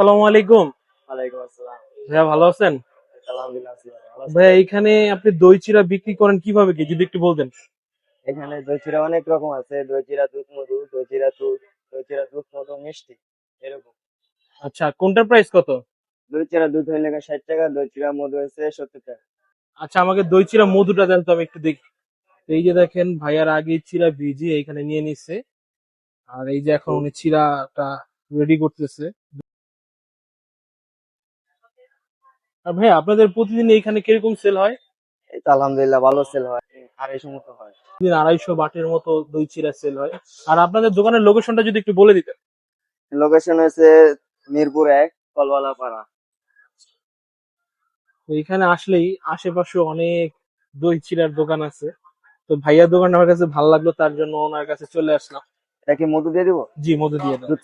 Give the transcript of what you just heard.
আসসালামু আলাইকুম। ওয়ালাইকুম আসসালাম। ভাইয়া ভালো আছেন? আলহামদুলিল্লাহ? ভাইয়া এখানে আপনি দই চিরা বিক্রি করেন কীভাবে কি? যদি একটু বলতেন। এখানে দই চিরা অনেক রকম আছে। দই চিরা দুধ মধু দই চিরা দুধ দই চিরা দুধ মধু মিষ্টি এরকম। আচ্ছা কোনটার প্রাইস কত? দই চিরা দুধ হইলে ষাট টাকা দই চিরা মধু হয়েছে সত্তর টাকা। আচ্ছা আমাকে দই চিরা মধুটা দেন তো আমি একটু দেখি। এই যে দেখেন ভাইয়ার আগে চিরা ভিজিয়ে এখানে নিয়ে নিচ্ছে আর এই যে এখন উনি চিরাটা রেডি করতেছে। আর ভাই আপনাদের প্রতিদিন এইখানে কীরকম সেল হয়? এই তো আলহামদুলিল্লাহ ভালো সেল হয়। আড়াইশো মতো হয়। দিন আড়াইশো বাটের মতো দই চিরা সেল হয়। আর আপনাদের দোকানের লোকেশনটা যদি একটু বলে দিতেন। লোকেশন হয়েছে মিরপুর এক কলওয়ালা পাড়া এখানে আসলেই আশেপাশে অনেক দই চিরার দোকান আছে। তো ভাইয়ার দোকানটা আমার কাছে ভালো লাগল তার জন্য ওনার কাছে চলে আসলাম। এটা কি মধু দিয়ে দিব? জি মধু দিয়ে দুধ